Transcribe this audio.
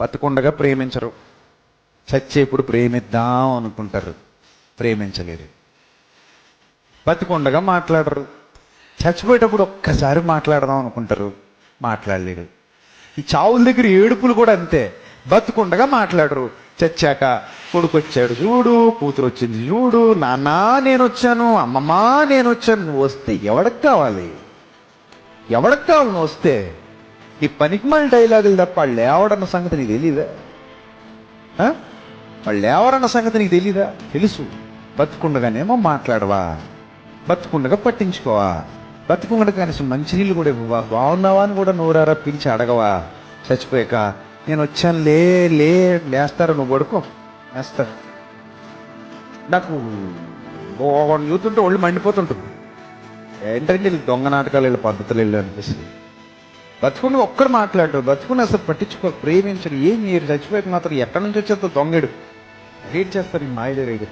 బతుకుండగా ప్రేమించరు. చచ్చేప్పుడు ప్రేమిద్దాం అనుకుంటారు. ప్రేమించలేరు. బతికుండగా మాట్లాడరు. చచ్చిపోయేటప్పుడు ఒక్కసారి మాట్లాడదాం అనుకుంటారు. మాట్లాడలేరు. ఈ చావుల దగ్గర ఏడుపులు కూడా అంతే. బతుకుండగా మాట్లాడరు. చచ్చాక కొడుకు వచ్చాడు చూడు కూతురు వచ్చింది చూడు నాన్న నేను వచ్చాను అమ్మమ్మా నేను వచ్చాను నువ్వు వస్తే ఎవడికి కావాలి? ఎవడికి కావాలి నువ్వు వస్తే ఈ పనికిమాల డైలాగులు తప్ప వాళ్ళు లేవడన్న సంగతి నీకు తెలీదా? వాళ్ళు లేవరన్న సంగతి నీకు తెలీదా? తెలుసు. బతుకుండగానేమో మాట్లాడవా? బతుకుండగా పట్టించుకోవా? బతుకుండగా కనీసం మంచినీళ్ళు కూడా ఇవ్వవా? బాగున్నావా అని కూడా నోరారా పిలిచి అడగవా? చచ్చిపోయాక నేను వచ్చాను లే లే లేస్తారు నువ్వు పడుకో. లేస్తారు నాకు ఒకడిని చూస్తుంటే ఒళ్ళు మండిపోతుంటుంది. ఏంటంటే వీళ్ళు దొంగ నాటకాలు వీళ్ళ పద్ధతులు వెళ్ళు అనిపిస్తుంది. బతుకుని ఒక్కడు మాట్లాడు బతుకుని అసలు పట్టించుకో ప్రేమించరు ఏం మీరు చచ్చిపోయాక మాత్రం ఎక్కడి నుంచి వచ్చేస్తా దొంగడు. రీడ్ చేస్తారు ఈ మాయ రేడు